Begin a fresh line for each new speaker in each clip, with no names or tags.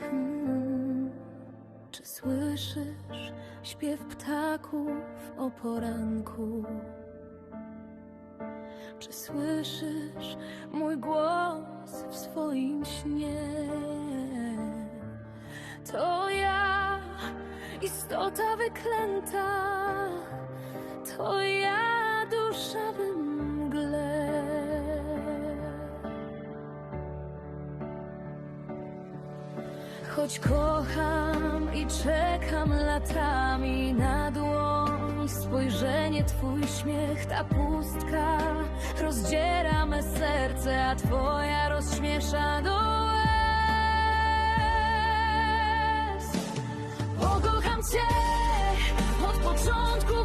Hmm. Czy słyszysz śpiew ptaków o poranku? Czy słyszysz mój głos w swoim śnie? To ja, istota wyklęta, to ja, dusza we Choć kocham i czekam latami na dłoń Spojrzenie, twój śmiech, ta pustka Rozdziera me serce, a twoja rozśmiesza do łez. Pokocham cię od początku,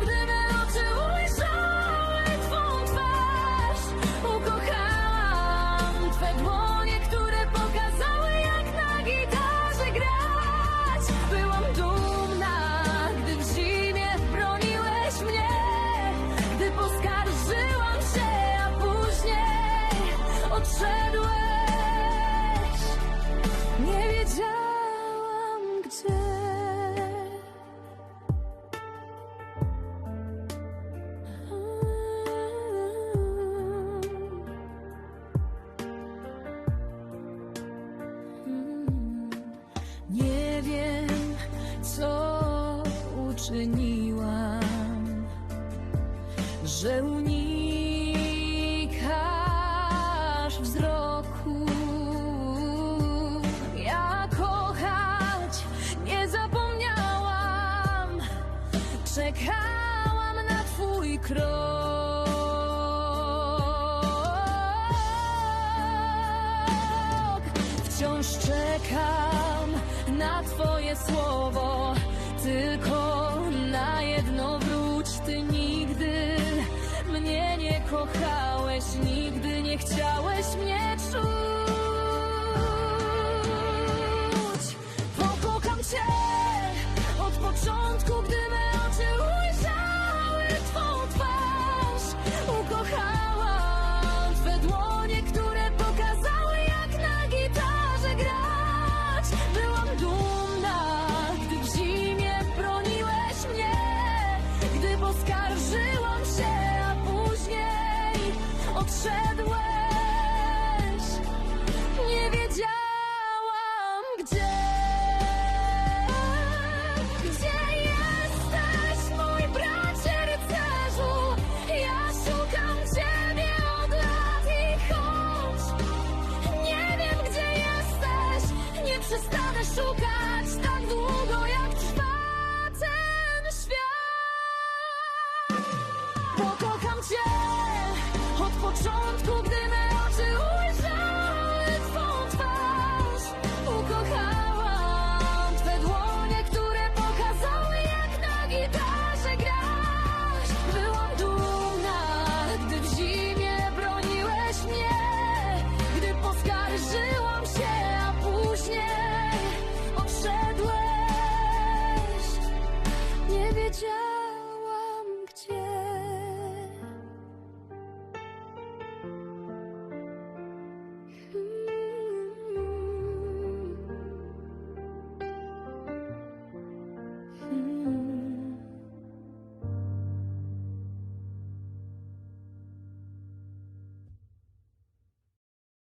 uczyniłam, że unikasz wzroku. Ja kochać nie zapomniałam, czekałam na twój krok. Wciąż czekam na Twoje słowo, tylko kochałeś, nigdy nie chciałeś mnie czuć. odszedłem. 着